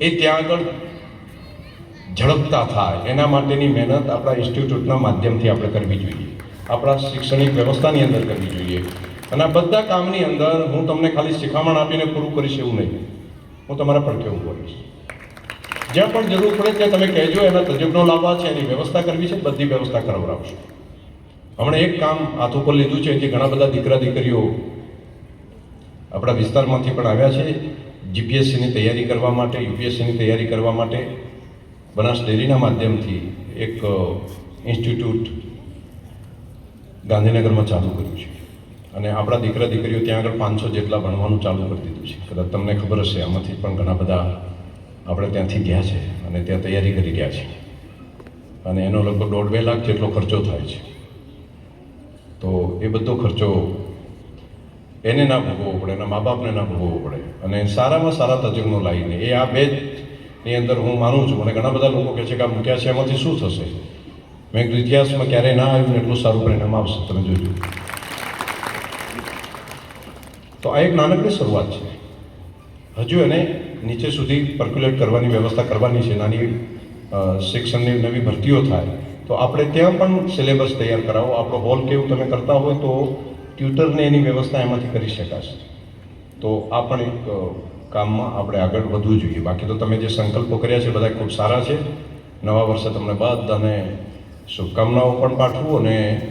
એ ત્યાં આગળ ઝડપતા થાય. એના માટેની મહેનત આપણા ઇન્સ્ટિટ્યૂટના માધ્યમથી આપણે કરવી જોઈએ. આપણા શૈક્ષણિક વ્યવસ્થાની અંદર કરવી જોઈએ. અને આ બધા કામની અંદર હું તમને ખાલી શિખામણ આપીને પૂરું કરીશ એવું નહીં. હું તમારા પર કેવું કરીશ જ્યાં પણ જરૂર પડે ત્યાં તમે કહેજો, એના તજજ્ઞો લાવવા છે, એની વ્યવસ્થા કરવી છે, બધી વ્યવસ્થા કરાવડાવશું. હમણાં એક કામ હાથ ઉપર લીધું છે, જે ઘણા બધા દીકરા દીકરીઓ આપણા વિસ્તારમાંથી પણ આવ્યા છે. જીપીએસસીની તૈયારી કરવા માટે, યુપીએસસીની તૈયારી કરવા માટે બનાસ ડેરીના માધ્યમથી એક ઇન્સ્ટિટ્યૂટ ગાંધીનગરમાં ચાલુ કર્યું છે. અને આપણા દીકરા દીકરીઓ ત્યાં આગળ પાંચસો જેટલા ભણવાનું ચાલુ કરી દીધું છે. કદાચ તમને ખબર હશે, આમાંથી પણ ઘણા બધા આપણે ત્યાંથી ગયા છે અને ત્યાં તૈયારી કરી રહ્યા છે. અને એનો લગભગ દોઢ બે લાખ જેટલો ખર્ચો થાય છે. તો એ બધો ખર્ચો એને ના ભોગવવો પડે, એના મા બાપને ના ભોગવવો પડે. અને સારામાં સારા તજજ્ઞો લાવીને, એ આ બે ની અંદર હું માનું છું અને ઘણા બધા લોકો કહે છે કે આ મૂક્યા છે, એમાંથી શું થશે? મેં કીધું, ઇતિહાસમાં ક્યારેય ના આવ્યું એટલું સારું પરિણામ આવશે તમે જોજો. તો આ એક નાનકડી શરૂઆત છે. હજુ એને નીચે સુધી પર્ક્યુલેટ કરવાની વ્યવસ્થા કરવાની છે, નાની શિક્ષણની નવી ભરતીઓ થાય. તો આપણે ત્યાં પણ સિલેબસ તૈયાર કરાવો. આપણો હોલ કેવું તમે કરતા હોય તો ટ્યુટરને એની વ્યવસ્થા એમાંથી કરી શકાશે. તો આ પણ એક કામમાં આપણે આગળ વધવું જોઈએ. બાકી તો તમે જે સંકલ્પો કર્યા છે બધા ખૂબ સારા છે. નવા વર્ષે તમને બધાને શુભકામનાઓ પણ પાઠવું અને